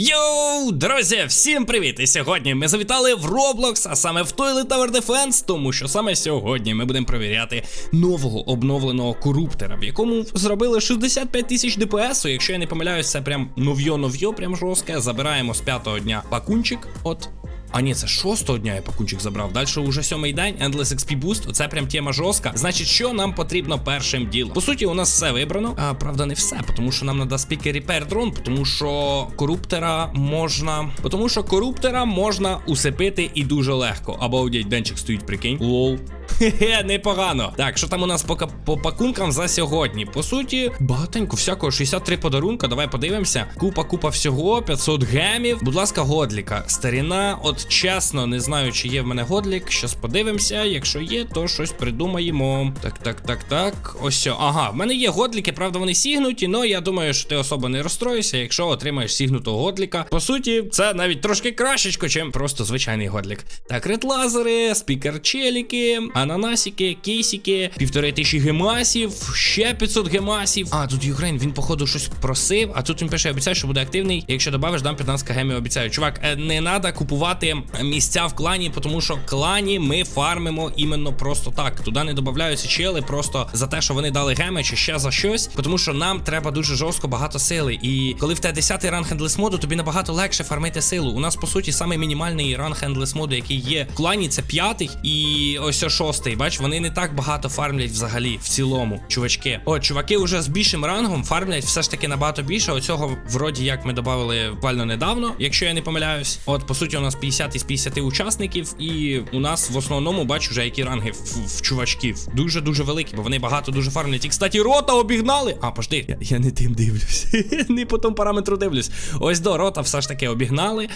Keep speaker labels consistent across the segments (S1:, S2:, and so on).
S1: Йоу, друзі, всім привіт! І сьогодні ми завітали в Roblox, а саме в Toilet Tower Defense, тому що саме сьогодні ми будемо перевіряти нового обновленого коруптера, в якому зробили 65 тисяч ДПСу. Якщо я не помиляюсь, це прям нов'йо-нов'йо, прям жорстке. Забираємо з п'ятого дня пакунчик. От. А ні, це шостого дня я пакунчик забрав. Далі уже сьомий день, Endless XP Boost. Оце прям тема жорстка. Значить, що нам потрібно першим ділом? По суті, у нас все вибрано. А правда, не все, тому що нам треба спікер Repair Drone, тому що коруптера можна. Тому що коруптера можна усипити і дуже легко. Або денчик стоїть, прикинь. Лол. Хе-хе, непогано. Так, що там у нас по, по пакункам за сьогодні? По суті, багатенько всякого, 63 подарунка. Давай подивимося. Купа, купа всього, 500 гемів. Будь ласка, годліка. Старіна, от чесно, не знаю, чи є в мене годлік. Щас подивимося. Якщо є, то щось придумаємо. Так, так, так, так. Ось. Ага, в мене є годліки, правда, вони сігнуті, але я думаю, що ти особо не розстроїшся, якщо отримаєш сігнутого годліка. По суті, це навіть трошки кращечко, чим просто звичайний годлік. Так, ред-лазери, спікер-челіки, ананасики, кейсики, півтори тисячі гемасів, ще 500 гемасів. А, тут Юкрейн, він, походу, щось просив, а тут він пише, обіцяє, що буде активний. Якщо додавиш, дам 15 гемів, обіцяю. Чувак, е, не треба купувати місця в клані, тому що клані ми фармимо іменно просто так. Туди не додаються чели просто за те, що вони дали геми чи ще за щось, тому що нам треба дуже жорстко багато сили. І коли в тебе 10 ранг хендлес моду, тобі набагато легше фармити силу. У нас по суті самий мінімальний ранг хендлес моду, який є в клані, це п'ятий і ось шостий. Бач, вони не так багато фармлять взагалі в цілому. Чувачки. О, чуваки вже з більшим рангом фармлять все ж таки набагато більше. Оцього вроді як ми додали буквально недавно, якщо я не помиляюсь. От по суті, у нас 50 із 50 учасників, і у нас в основному бачу вже які ранги в, в чувачків. Дуже дуже великі, бо вони багато дуже фармлять. І кстати, рота обігнали. А, пожди, я, я не тим дивлюсь. не по тому параметру дивлюсь. Ось до рота все ж таки обігнали.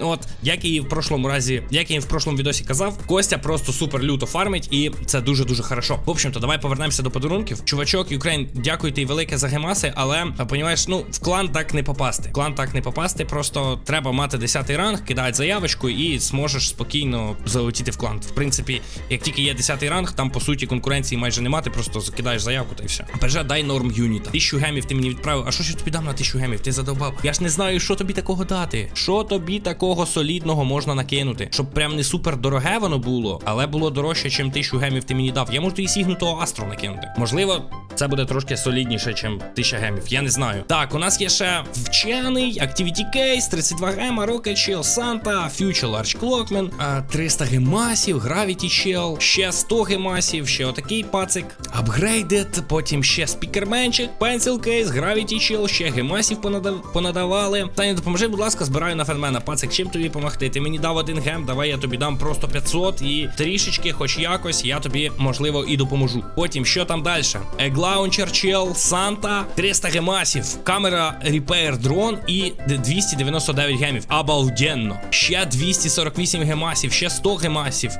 S1: От, як і в прошлому разі, як я і в прошлому відосі казав, Костя просто супер люто фармить, і це дуже дуже хорошо. В общем-то, давай повернемося до подарунків. Чувачок, Юкрейн, дякую ти велике за гемаси, але понімаєш, ну в клан так не попасти. В клан так не попасти. Просто треба мати 10 ранг, кидати заявочку і зможеш спокійно залетіти в клан. В принципі, як тільки є 10 ранг, там по суті конкуренції майже немає, ти просто закидаєш заявку та й все. А перше, дай норм юніта. Тисячу гемів ти мені відправив. А що ж я тобі дам на тисячу гемів? Ти задовбав. Я ж не знаю, що тобі такого дати. Що тобі такого солідного можна накинути? Щоб прям не супер дороге воно було, але було дорожче, чим тисячу гемів ти мені дав. Я можу тобі сігнутого астру накинути. Можливо, це буде трошки солідніше, чим тисяча гемів. Я не знаю. Так, у нас є ще вчений, Activity Case, 32 гема, Rocket Chill, Santa, Future Large Clockman, а, 300 гемасів, Gravity Chill, ще 100 гемасів, ще отакий пацик, Upgraded, потім ще спікерменчик, Pencil Case, Gravity Chill, ще гемасів понадав- понадавали. Таня, допоможи, будь ласка, збираю на фенмена. Пацик, чим тобі допомогти? Ти мені дав один гем, давай я тобі дам просто 500 і трішечки, хоч якось, я тобі можливо і допоможу. Потім, що там далі? Launcher Chill, Santa, 300 гемасів, камера Repair Drone і 299 гемів. Обалденно. Ще 248 гемасів, ще 100 гемасів.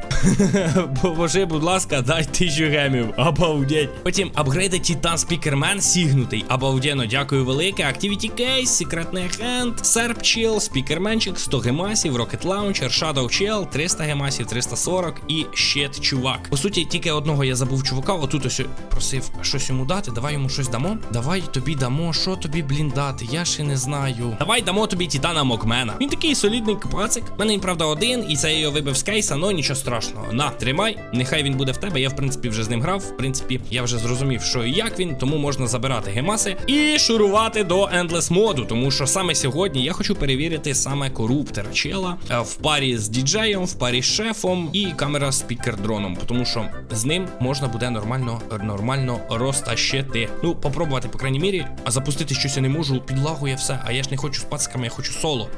S1: Поможи, будь ласка, дай 1000 гемів. Обалдеть. Потім апгрейди Titan Speakerman сігнутий. Обалденно, дякую велике. Activity Case, секретний агент, Serp Chill, Спікерменчик, 100 гемасів, Rocket Launcher, Shadow Chill, 300 гемасів, 340 і Щит чувак. По суті, тільки одного я забув чувака. Отут ось просив щось йому дати. Давай йому щось дамо. Давай тобі дамо. Що тобі, блін, дати? Я ще не знаю. Давай дамо тобі Титана Мокмена. Він такий солідний пацик. У мене він, правда, один, і це я його вибив з кейса, але нічого страшного. На, тримай. Нехай він буде в тебе. Я, в принципі, вже з ним грав. В принципі, я вже зрозумів, що і як він, тому можна забирати гемаси і шурувати до Endless моду. Тому що саме сьогодні я хочу перевірити саме коруптера чела е, в парі з діджеєм, в парі з шефом і камера спікер дроном. Тому що з ним можна буде нормально нормально розтащити. Ну, попробувати, по крайній мірі, а запустити щось я не можу, підлагує все. А я ж не хочу з пациками, я хочу соло.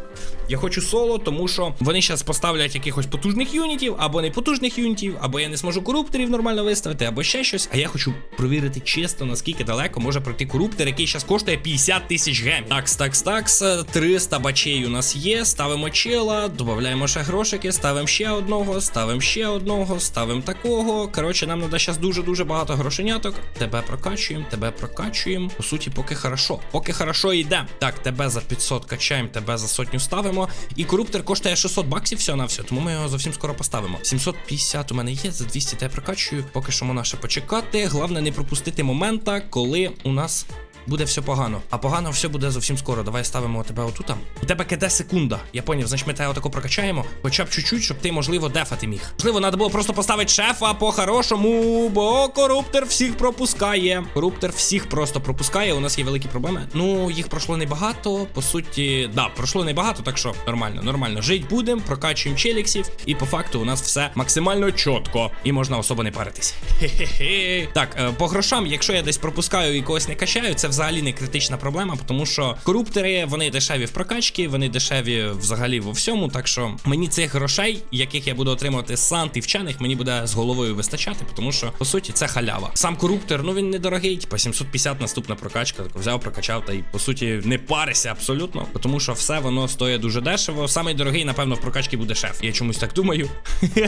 S1: Я хочу соло, тому що вони зараз поставлять якихось потужних юнітів, або не потужних юнітів, або я не зможу корупторів нормально виставити, або ще щось. А я хочу провірити чисто, наскільки далеко може пройти коруптор, який зараз коштує 50 тисяч гемів. Такс, такс, такс, 300 бачей у нас є. Ставимо чела, додаємо ще грошики, ставимо ще одного, ставимо ще одного, ставимо такого. Коротше, нам треба зараз дуже-дуже багато грошеняток. Тебе прокачуємо, тебе прокачуємо. По суті, поки хорошо. Поки хорошо йде. Так, тебе за 500 качаємо, тебе за сотню ставимо. І коруптор коштує 600 баксів все на все, тому ми його зовсім скоро поставимо. 750 у мене є, за 200 тебе прокачую. Поки що можна ще почекати. Головне не пропустити момента, коли у нас буде все погано. А погано все буде зовсім скоро. Давай ставимо тебе отут. У тебе КД секунда. Я поняв, значить ми тебе отако прокачаємо, хоча б чуть-чуть, щоб ти, можливо, дефати міг. Можливо, треба було просто поставити шефа по-хорошому, бо коруптер всіх пропускає. Коруптер всіх просто пропускає. У нас є великі проблеми. Ну, їх пройшло небагато. По суті, да, пройшло небагато, так що нормально, нормально. Жить будемо, прокачуємо челіксів, і по факту у нас все максимально чітко. І можна особо не паритись. Хе-хе-хе. Так, е, по грошам, якщо я десь пропускаю і когось не качаю, це взагалі не критична проблема, тому що коруптери вони дешеві в прокачці, вони дешеві взагалі во всьому. Так що мені цих грошей, яких я буду отримувати з сант і вчених, мені буде з головою вистачати, тому що по суті це халява. Сам коруптер, ну він недорогий, типа 750 наступна прокачка. Так взяв, прокачав та й по суті не парися абсолютно, тому що все воно стоїть дуже дешево. Самий дорогий, напевно, в прокачці буде шеф. Я чомусь так думаю.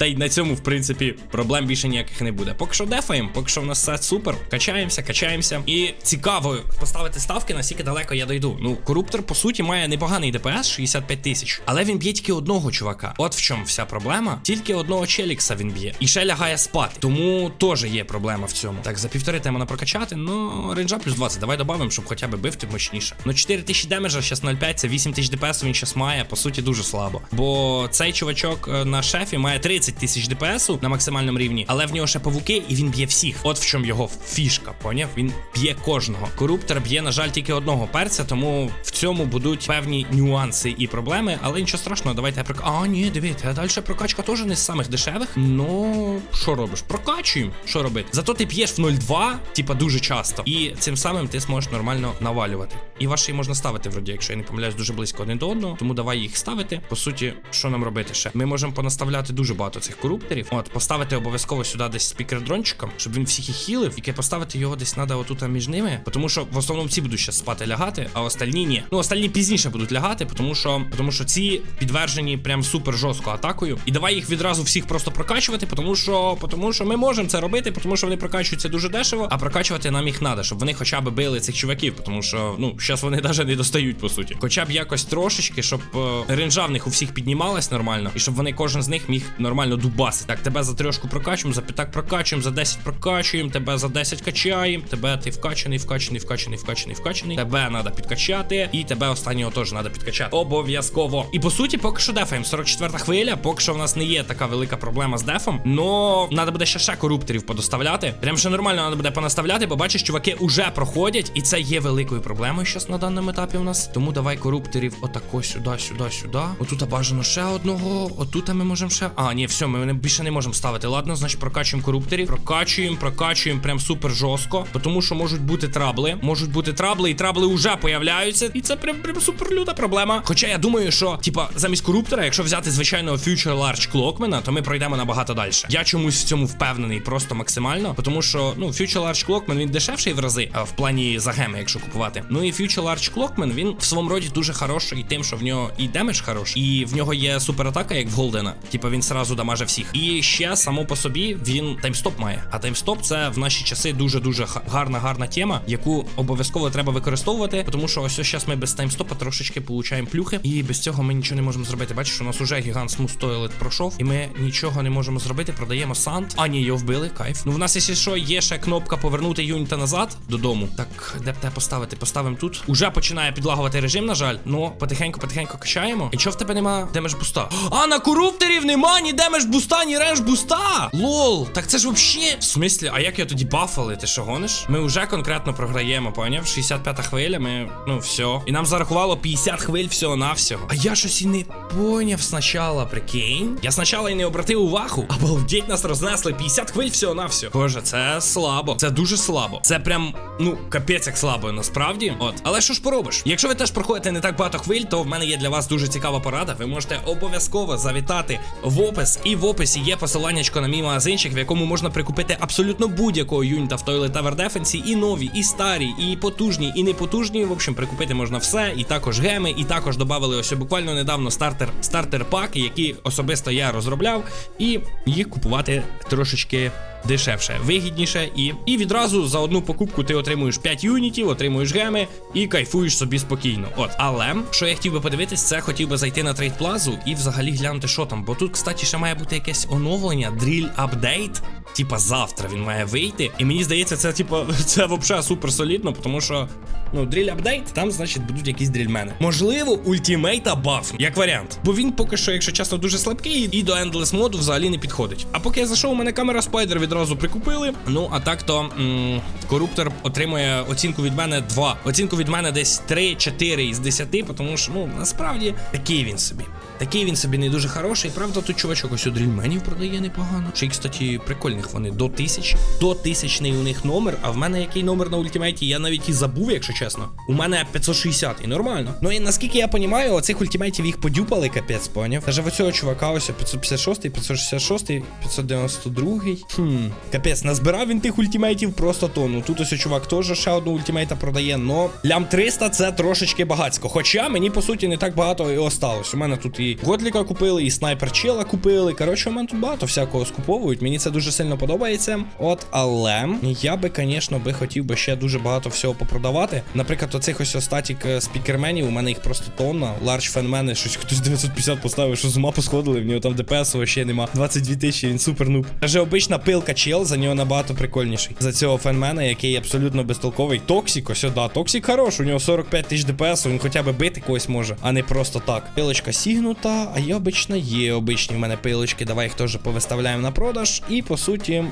S1: Та й на цьому, в принципі, проблем більше ніяких не буде. Поки що дефаємо, поки що в нас все супер. Качаємося, качаємося. І цікаво поставити ставки, наскільки далеко я дойду. Ну, коруптор, по суті, має непоганий ДПС 65 тисяч, але він б'є тільки одного чувака. От в чому вся проблема. Тільки одного челікса він б'є. І ще лягає спати. Тому теж є проблема в цьому. Так, за півтори тема прокачати. Ну, рейнджа плюс 20. Давай додамо, щоб хоча б бив ти мощніше. Ну, 4 тисячі демеджа, зараз 0,5, це 8 тисяч ДПС він зараз має. По суті, дуже слабо. Бо цей чувачок е, на шефі має 30 тисяч ДПСу на максимальному рівні, але в нього ще павуки, і він б'є всіх. От в чому його фішка, поняв? Він б'є кожного. Коруптор б'є, на жаль, тільки одного перця, тому в цьому будуть певні нюанси і проблеми, але нічого страшного, давайте я прок... А, ні, дивіться, а далі прокачка теж не з самих дешевих. Ну, що робиш? Прокачуємо. Що робити? Зато ти п'єш в 0,2, типа дуже часто, і цим самим ти зможеш нормально навалювати. І ваші можна ставити, вроді, якщо я не помиляюсь, дуже близько один до одного. Тому давай їх ставити. По суті, що нам робити ще? Ми можемо понаставляти дуже багато цих корупторів. От, поставити обов'язково сюди десь спікер дрончиком, щоб він всіх їх хілив. Тільки поставити його десь треба отут між ними. Тому що в основному ці будуть ще спати лягати, а остальні ні. Ну, остальні пізніше будуть лягати, тому що, тому що ці підтверджені прям супер жорстко атакою. І давай їх відразу всіх просто прокачувати, тому що, тому що ми можемо це робити, тому що вони прокачуються дуже дешево, а прокачувати нам їх треба, щоб вони хоча б били цих чуваків, тому що ну зараз вони навіть не достають по суті. Хоча б якось трошечки, щоб е, ренжа в них у всіх піднімалась нормально, і щоб вони кожен з них міг нормально дубасити. Так, тебе за трьошку прокачуємо, за п'ятак прокачуємо, за 10 прокачуємо, тебе за 10 качаємо, тебе ти вкачаний, вкачаний, вкачаний, вкачаний, вкачаний. Тебе треба підкачати, і тебе останнього теж треба підкачати. Обов'язково. І по суті, поки що дефаємо. 44 хвиля, поки що в нас не є така велика проблема з дефом. Но треба буде ще ще корупторів подоставляти. Прям ще нормально треба буде понаставляти, бо бачиш, чуваки уже проходять, і це є великою проблемою зараз на даному етапі у нас. Тому давай корупторів отако сюди, сюди, сюди. Отут бажано ще одного. Отут ми можемо ще. А, ні, все, ми більше не можемо ставити. Ладно, значить прокачуємо корупторів. Прокачуємо, прокачуємо прям супер жорстко. Тому що можуть бути трабли. Можуть бути трабли, і трабли вже появляються. І це прям прям супер люта проблема. Хоча я думаю, що, типа, замість коруптора, якщо взяти звичайного Future Large Clockman, то ми пройдемо набагато далі. Я чомусь в цьому впевнений просто максимально. Тому що, ну, Future Large Clockman він дешевший в рази, в плані загеми, якщо купувати. Ну і Future Large Clockman, він в своєму роді дуже хороший тим, що в нього і демедж хороший, і в нього є суператака, як в Голдена. Типа він сразу дамаже всіх. І ще само по собі він таймстоп має. А таймстоп це в наші часи дуже дуже гарна, гарна тема, яку обов'язково треба використовувати, тому що ось зараз ми без таймстопа трошечки получаємо плюхи, і без цього ми нічого не можемо зробити. Бачиш, у нас уже гігант смус тойлет пройшов, і ми нічого не можемо зробити. Продаємо сант. А ні, його вбили, кайф. Ну в нас, якщо що, є ще кнопка повернути юніта назад додому. Так, де б те поставити? Поставимо тут. Уже починає підлагувати режим, на жаль. Ну, потихеньку, потихеньку качаємо. І чого в тебе нема демедж буста? А на корупторів нема ні демедж буста, ні ренж буста. Лол, так це ж вообще. В смислі, а як я тоді бафали? Ти що гониш? Ми вже конкретно програємо, поняв? 65 хвиля, ми. Ну, все. І нам зарахувало 50 хвиль всього навсього. А я щось і не поняв спочатку, прикинь. Я спочатку і не обратив увагу. Обалдеть нас рознесли 50 хвиль всього навсього. Боже, це слабо. Це дуже слабо. Це прям, ну, капець як слабо, насправді. От. Але що ж поробиш? Якщо ви теж проходите не так багато хвиль, то в мене є для вас дуже цікава порада. Ви можете обов'язково завітати в опис. І в описі є посиланнячко на мій магазинчик, в якому можна прикупити абсолютно будь-якого юніта в Toilet Tower Defense, і нові, і старі, і потужні, і непотужні. В общем, прикупити можна все, і також геми, і також додали ось буквально недавно стартер стартер паки, які особисто я розробляв, і їх купувати трошечки. Дешевше, вигідніше, і і відразу за одну покупку ти отримуєш 5 юнітів, отримуєш геми і кайфуєш собі спокійно. От, але що я хотів би подивитись, це хотів би зайти на трейд плазу і взагалі глянути, що там. Бо тут, кстати, ще має бути якесь оновлення, дріль апдейт. Типа завтра він має вийти. І мені здається, це типа це взагалі супер солідно, тому що ну дріль апдейт, там, значить, будуть якісь дрільмени. Можливо, ультімейта баф, як варіант. Бо він поки що, якщо чесно, дуже слабкий і до Endless моду взагалі не підходить. А поки я зайшов, у мене камера спайдер відразу прикупили. Ну а так то м- коруптор отримує оцінку від мене 2. Оцінку від мене десь 3-4 із 10, тому що ну насправді такий він собі. Такий він собі не дуже хороший. Правда, тут чувачок ось у дрільменів продає непогано. Чи, кстати, прикольних вони до тисячі. До тисячний у них номер. А в мене який номер на ультимейті? Я навіть і забув, якщо чесно. У мене 560 і нормально. Ну і наскільки я розумію, оцих ультимейтів їх подюпали, капець, поняв. Даже в оцього чувака ось 556, 566, 592. Хм, капець, назбирав він тих ультимейтів просто тонну. Тут ось чувак теж ще одну ультимейта продає, но лям 300 це трошечки багацько. Хоча мені по суті не так багато і осталось. У мене тут і Готліка купили, і снайпер чела купили. Коротше, у мене тут багато всякого скуповують. Мені це дуже сильно подобається. От, але я би, звісно, би хотів би ще дуже багато всього попродавати. Наприклад, оцих ось статік е, спікерменів, у мене їх просто тонна. Ларч фенмени, щось хтось 950 поставив, що з ума посходили, в нього там ДПС ще нема. 22 тисячі, він супер нуб. Каже, обична пилка чел, за нього набагато прикольніший. За цього фенмена, який абсолютно безтолковий. Токсік, ось да, Токсік хорош, у нього 45 тисяч ДПС, він хоча б бити когось може, а не просто так. Пилочка сігнута, а є обична, є обичні в мене пилочки. Давай їх теж повиставляємо на продаж. І по суті,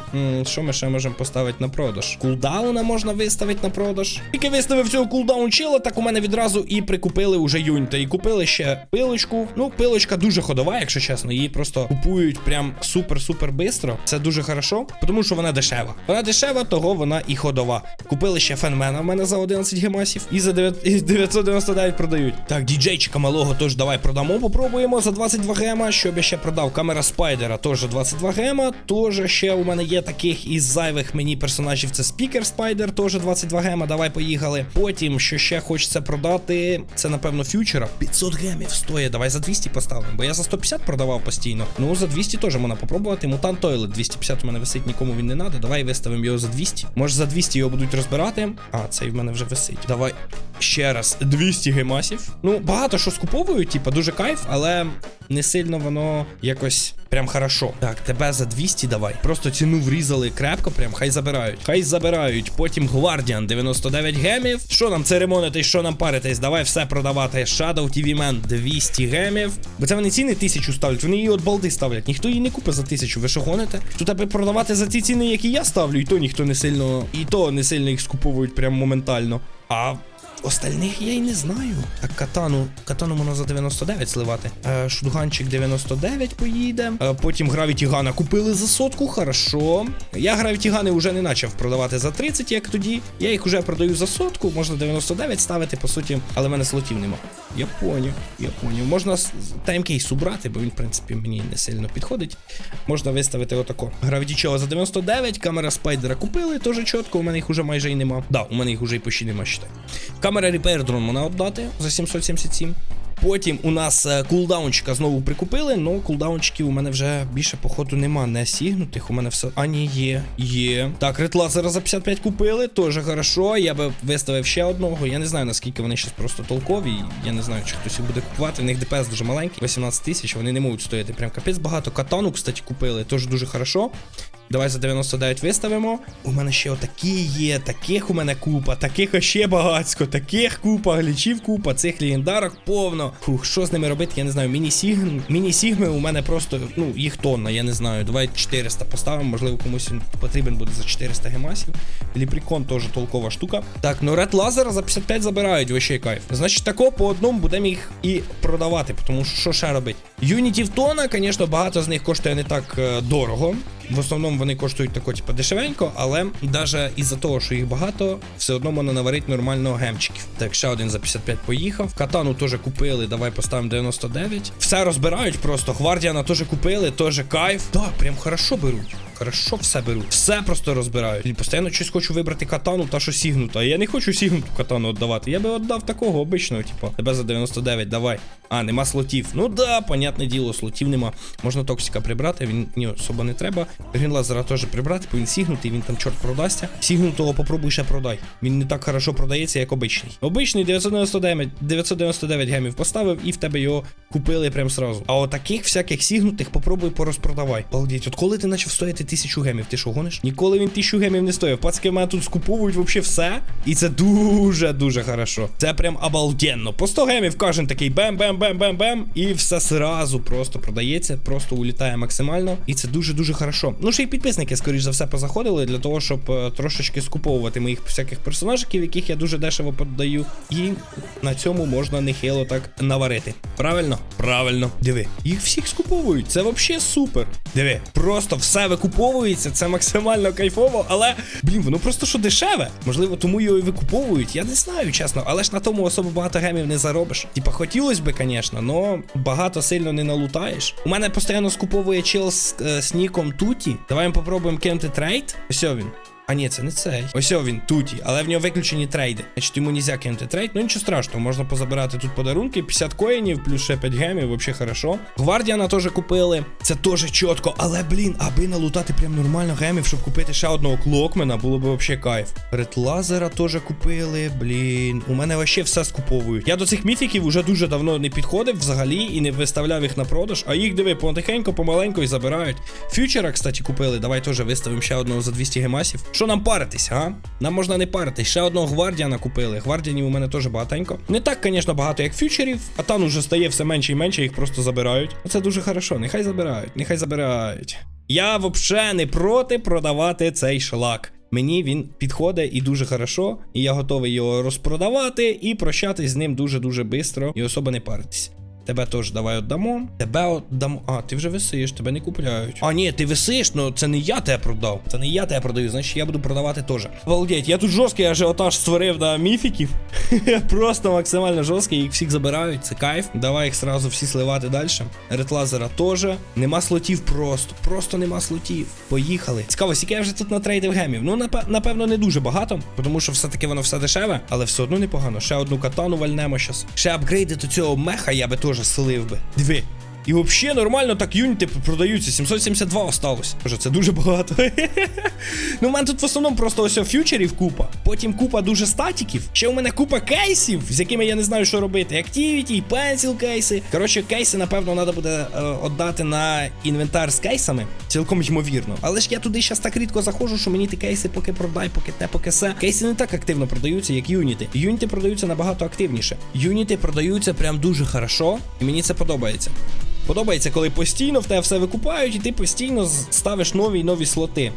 S1: що ми ще можемо поставити на продаж? Кулдауна можна виставити на продаж. Тільки виставив цього кулдаун чела, так у мене відразу і прикупили уже юньта. І купили ще пилочку. Ну, пилочка дуже ходова, якщо чесно. Її просто купують прям супер-супер бистро. Це дуже хорошо, тому що вона дешева. Вона дешева, того вона і ходова. Купили ще фенмена в мене за 11 гемасів і за 9 і 999 продають. Так, діджейчика малого теж давай продамо, попробуємо за 22 гема. Щоб я ще продав камера спайдера, теж 22 гема. Теж ще у мене є таких із зайвих мені персонажів. Це спікер спайдер, теж 22 гема. Давай поїхали. Потім, що ще хочеться продати, це напевно фьючера. 500 гемів стоїть. Давай за 200 поставимо. Бо я за 150 продавав постійно. Ну за 200 теж можна попробувати. Мутант Тойлет 250 у мене висить, нікому він не надо. Давай виставимо його за 200. Може за 200 його будуть розбирати. А, цей в мене вже висить. Давай ще раз 200 гемасів. Ну, багато що скуповують, типа дуже кайф, але не сильно воно якось прям хорошо. Так, тебе за 200 давай. Просто ціну врізали крепко, прям хай забирають. Хай забирають. Потім Гвардіан 99 гемів. Що нам церемонитись, що нам паритись? Давай все продавати. Shadow TV Man 200 гемів. Бо це вони ціни тисячу ставлять. Вони її от балди ставлять. Ніхто її не купить за тисячу. Ви що гоните? Тут аби продавати за ті ціни, які я ставлю, і то ніхто не сильно. І то не сильно їх скуповують прям моментально. А Остальних я й не знаю. Так, катану. Катану можна за 99 сливати. Е, Шудганчик 99 поїде. Е, потім Гравіті Гана купили за сотку, хорошо. Я Гравіті Гани вже не почав продавати за 30, як тоді. Я їх вже продаю за сотку, можна 99 ставити, по суті, але в мене слотів нема. Я поняв, я поняв. Можна таймкейс убрати, бо він, в принципі, мені не сильно підходить. Можна виставити отако. Гравіті Чела за 99, камера спайдера купили, теж чітко, у мене їх уже майже і нема. Да, у мене їх уже і почти нема, считай. Камера Drone можна віддати за 777. Потім у нас е, кулдаунчика знову прикупили, але кулдаунчиків у мене вже більше, походу, нема. Не сігнутих. У мене все. А, ні, є. Є. Так, ретлазера за 55 купили, теж хорошо. Я би виставив ще одного. Я не знаю, наскільки вони зараз просто толкові. Я не знаю, чи хтось їх буде купувати. В них ДПС дуже маленький, 18 тисяч, вони не можуть стояти. Прям капець багато. Катану, кстати, купили, теж дуже хорошо. Давай за 99 виставимо. У мене ще отакі є, таких у мене купа, таких ще багацько, таких купа, глічів купа, цих легендарок повно. Фух, що з ними робити, я не знаю. Міні-сігм, міні-сігми у мене просто, ну, їх тонна, я не знаю. Давай 400 поставимо, можливо, комусь він потрібен буде за 400 гемасів. Ліпрікон теж толкова штука. Так, ну ред лазера за 55 забирають, вообще кайф. Значить, тако по одному будемо їх і продавати, тому що що ще робити? Юнітів тона, звісно, багато з них коштує не так е, дорого. В основному вони коштують тако, типу, дешевенько, але навіть із-за того, що їх багато, все одно можна наварити нормально гемчиків. Так, ще один за 55 поїхав. Катану теж купили, давай поставимо 99. Все розбирають просто. Гвардіана теж купили, теж кайф. Так, прям хорошо беруть. Хорошо все беруть. Все просто розбирають. І постійно щось хочу вибрати катану, та що сігнута. Я не хочу сігнуту катану віддавати. Я би віддав такого обичного, типу. Тебе за 99, давай. А, нема слотів. Ну да, понятне діло, слотів нема. Можна токсика прибрати, він ні особо не треба. Грінлазера теж прибрати, бо він сігнутий, він там чорт продасться. Сігнутого попробуй ще продай. Він не так хорошо продається, як обичний. Обичний 999, 999 гемів поставив і в тебе його купили прям сразу. А от таких всяких сігнутих попробуй порозпродавай. Балдіть, от коли ти почав стояти тисячу гемів. Ти що гониш? Ніколи він тисячу гемів не стоїв. Пацки в мене тут скуповують вообще все. І це дуже дуже хорошо. Це прям обалденно. По 100 гемів кожен такий бем-бем-бем-бем-бем. І все сразу просто продається, просто улітає максимально. І це дуже дуже хорошо. Ну ще й підписники, скоріш за все, позаходили для того, щоб е, трошечки скуповувати моїх всяких персонажиків, яких я дуже дешево подаю. І на цьому можна нехило так наварити. Правильно? Правильно. Диви, їх всіх скуповують. Це взагалі супер. Диви, просто все викуповується, це максимально кайфово, але блін, воно просто що дешеве. Можливо, тому його і викуповують. Я не знаю, чесно, але ж на тому особо багато гемів не заробиш. Типа, хотілося би, звісно, але багато сильно не налутаєш. У мене постійно скуповує чел з, е, з ніком Туті. Давай ми попробуємо кинути трейд. Ось він. А ні, це не цей. Ось о він, туті, але в нього виключені трейди. Значить, йому нельзя кинути трейд. Ну нічого страшного, можна позабирати тут подарунки. 50 коїнів, плюс ще 5 гемів, взагалі хорошо. Гвардіана теж купили. Це теж чітко. Але, блін, аби налутати прям нормально гемів, щоб купити ще одного клокмена, було б взагалі кайф. Ред лазера теж купили. Блін. У мене вообще все скуповують. Я до цих міфіків вже дуже давно не підходив взагалі і не виставляв їх на продаж. А їх диви, потихеньку, помаленьку і забирають. Фьючера, кстати, купили. Давай теж виставимо ще одного за 200 гемасів. Що нам паритись, а? Нам можна не паритись. Ще одного гвардіана купили. Гвардіанів у мене теж багатенько. Не так, звісно, багато, як фьючерів, а там уже стає все менше і менше, їх просто забирають. Це дуже хорошо. Нехай забирають, нехай забирають. Я взагалі не проти продавати цей шлак. Мені він підходить і дуже хорошо, і я готовий його розпродавати і прощатись з ним дуже-дуже швидко і особо не паритись. Тебе теж давай віддамо. Тебе віддамо. А, ти вже висиш, тебе не купляють. А, ні, ти висиш, ну це не я тебе продав. Це не я тебе продаю, значить я буду продавати теж. Обалдеть, я тут жорсткий ажіотаж створив на міфіків. Просто максимально жорсткий, їх всіх забирають, це кайф. Давай їх сразу всі сливати далі. Ретлазера теж. Нема слотів просто. Просто нема слотів. Поїхали. Цікаво, скільки я вже тут натрейдив гемів. Ну, напевно, не дуже багато, тому що все-таки воно все дешеве, але все одно непогано. Ще одну катану вальнемо щас. Ще апгрейди до цього меха я би теж слив би. Диви. І взагалі нормально так юніти продаються. 772 осталось. Боже, це дуже багато. ну, у мене тут в основному просто ось фьючерів купа. Потім купа дуже статіків. Ще у мене купа кейсів, з якими я не знаю, що робити. Activity, пенсіл кейси. Коротше, кейси, напевно, треба буде е, віддати на інвентар з кейсами. Цілком ймовірно. Але ж я туди зараз так рідко заходжу, що мені ті кейси поки продай, поки те, поки се. Кейси не так активно продаються, як юніти. Юніти продаються набагато активніше. Юніти продаються прям дуже хорошо, і мені це подобається. Подобається, коли постійно в тебе все викупають, і ти постійно ставиш нові й нові слоти.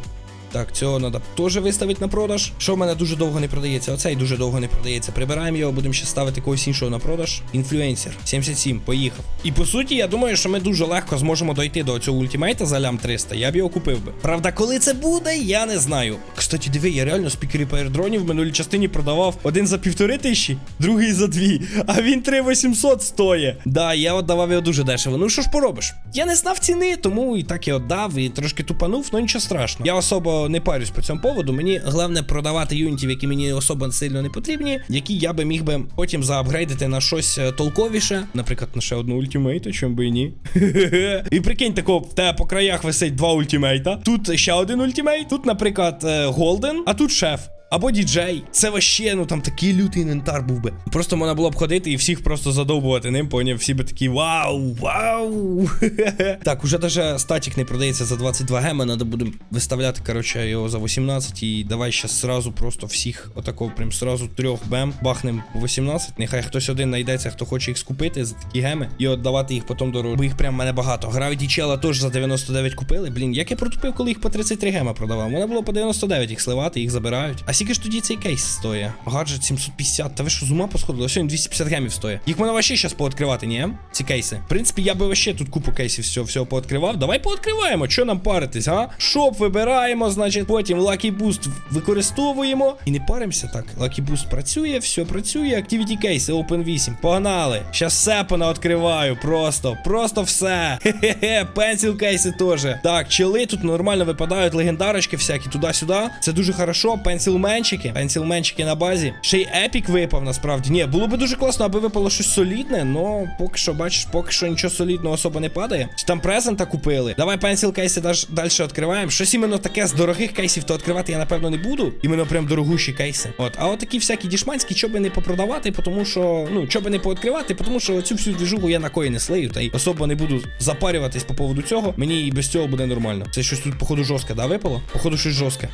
S1: Так, цього треба теж виставити на продаж. Що в мене дуже довго не продається? Оцей дуже довго не продається. Прибираємо його, будемо ще ставити когось іншого на продаж. Інфлюенсер 77, поїхав. І по суті, я думаю, що ми дуже легко зможемо дойти до цього ультимейта за лям 300. Я б його купив би. Правда, коли це буде, я не знаю. Кстати, диви, я реально спікери дронів в минулій частині продавав один за півтори тисячі, другий за дві, а він 3800 стоїть. Да, я віддавав його дуже дешево. Ну що ж поробиш? Я не знав ціни, тому і так і віддав, і трошки тупанув, ну нічого страшного. Я особо не парюсь по цьому поводу. Мені головне продавати юнітів, які мені особо сильно не потрібні, які я би міг би потім заапгрейдити на щось е, толковіше. Наприклад, на ще одну ультимейта, чим би і ні. і прикинь, тако, в тебе по краях висить два ультимейта. Тут ще один ультимейт, тут, наприклад, е, Голден, а тут шеф. Або діджей. Це вообще, ну там такий лютий інвентар був би. Просто можна було б ходити і всіх просто задовбувати ним, поняв, всі би такі вау, вау. так, уже даже статік не продається за 22 гема, треба буде виставляти, коротше, його за 18. І давай щас сразу просто всіх, отако, прям сразу трьох бем, бахнем по 18. Нехай хтось один знайдеться, хто хоче їх скупити за такі геми і віддавати їх потім дорого. Бо їх прям мене багато. Гравіті чела теж за 99 купили. Блін, як я протупив, коли їх по 33 гема продавав. Мене було по 99 їх сливати, їх забирають. А скільки ж тоді цей кейс стоїть? Гаджет 750. Та ви що з ума посходили? Ось він 250 гемів стоїть. Їх можна вообще зараз пооткривати, ні? Ці кейси. В принципі, я би вообще тут купу кейсів всього, всього пооткривав. Давай пооткриваємо. Що нам паритись, а? Шоп вибираємо, значить, потім Lucky Boost використовуємо. І не паримося так. Lucky Boost працює, все працює. Activity кейси, Open 8. Погнали. Щас все понавідкриваю. Просто, просто все. Хе-хе-хе, пенсіл кейси теж. Так, чили тут нормально випадають легендарочки всякі туди-сюди. Це дуже хорошо. Пенсіл пенсілменчики. Пенсілменчики на базі. Ще й епік випав насправді. Ні, було би дуже класно, аби випало щось солідне, но поки що, бачиш, поки що нічого солідного особо не падає. Чи там презента купили? Давай пенсіл кейси далі відкриваємо. Щось іменно таке з дорогих кейсів, то відкривати я напевно не буду. Іменно прям дорогущі кейси. От, а от всякі дішманські, що би не попродавати, тому що, ну, що би не пооткривати, тому що цю всю двіжуху я на кої не слею, та й особо не буду запарюватись по поводу цього. Мені і без цього буде нормально. Це щось тут, походу, жорстке, да, випало? Походу, щось жорстке.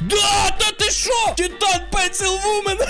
S1: Да, та ти що? Титан Пенсил Вумен!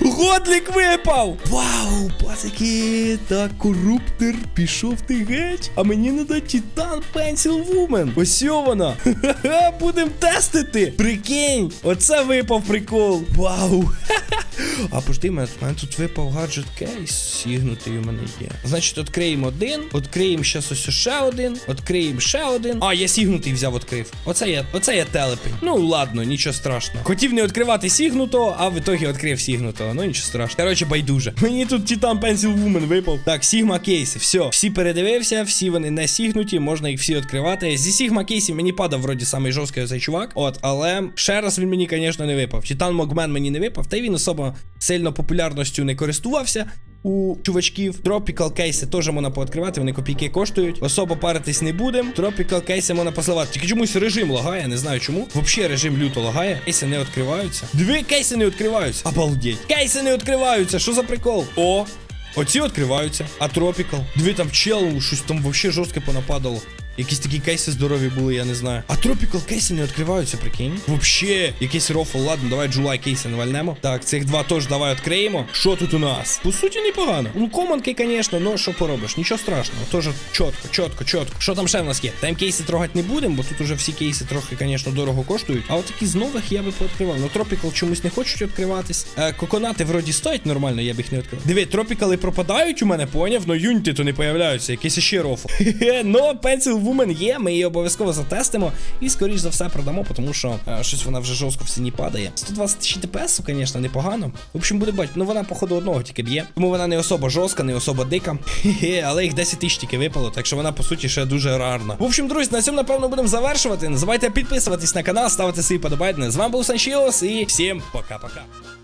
S1: Годлік випав! Вау, пацики, так коруптер пішов ти геть. А мені надо Титан Пенсил Вумен. Ось вона. Ха-ха, будем тестити. Прикинь, оце випав прикол. Вау. А пошти, мене, мене тут випав гаджет кейс. Сігнутий у мене є. Значить, відкриємо один, відкриємо ще ось ще один, відкриємо ще один. А, я сігнутий взяв, відкрив. Оце я, оце я телепень. Ну ладно, нічого страшного. Хотів не відкривати сігнутого, а в ітогі відкрив сігнутого. Ну нічого страшного. Коротше, байдуже. Мені тут Титан Pencil Woman випав. Так, Сігма кейси. Все, всі передивився, всі вони не сігнуті, можна їх всі відкривати. Зі Сігма кейсів мені падав вроді самий жорсткий цей чувак. От, але ще раз він мені, звісно, не випав. Титан Могмен мені не випав, та й він особо сильно популярністю не користувався. У чувачків Tropical кейси теж можна пооткривати, вони копійки коштують. Особо паритись не будемо. Tropical кейси можна посливати. Тільки чомусь режим лагає, не знаю чому. Взагалі режим люто лагає. Кейси не відкриваються. Дві кейси не відкриваються. Обалдеть. Кейси не відкриваються. Що за прикол? О! Оці відкриваються. А Tropical? Дві там чел, щось там взагалі жорстко понападало. Якісь такі кейси здорові були, я не знаю. А Tropical кейси не відкриваються, прикинь. Вообще, якийсь рофл. Ладно, давай July кейси навальнемо. Так, цих два теж давай відкриємо. Що тут у нас? По суті, непогано. Ну, команки, звісно, ну що поробиш? Нічого страшного. Тоже чітко, чітко, чітко. Що там ще в нас є? Там кейси трогати не будемо, бо тут уже всі кейси трохи, звісно, дорого коштують. А от такі з нових я би пооткривав. Ну, Tropical чомусь не хочуть відкриватись. Е, коконати вроді стоять нормально, я б їх не відкрив. Диви, тропікали пропадають у мене, поняв? Но юніти то не появляються. Якийсь ще рофл. Ну, Pencil Woman є, ми її обов'язково затестимо і скоріш за все продамо, тому що е, щось вона вже жорстко в ціні падає. 120 тисяч ДПС, звісно, непогано. В общем, буде бачити. Ну вона, походу, одного тільки б'є. Тому вона не особо жорстка, не особо дика. Хе-хе, але їх 10 тисяч тільки випало, так що вона, по суті, ще дуже рарна. В общем, друзі, на цьому, напевно, будемо завершувати. Не забувайте підписуватись на канал, ставити свої подобайки. З вами був Санчіос і всім пока-пока.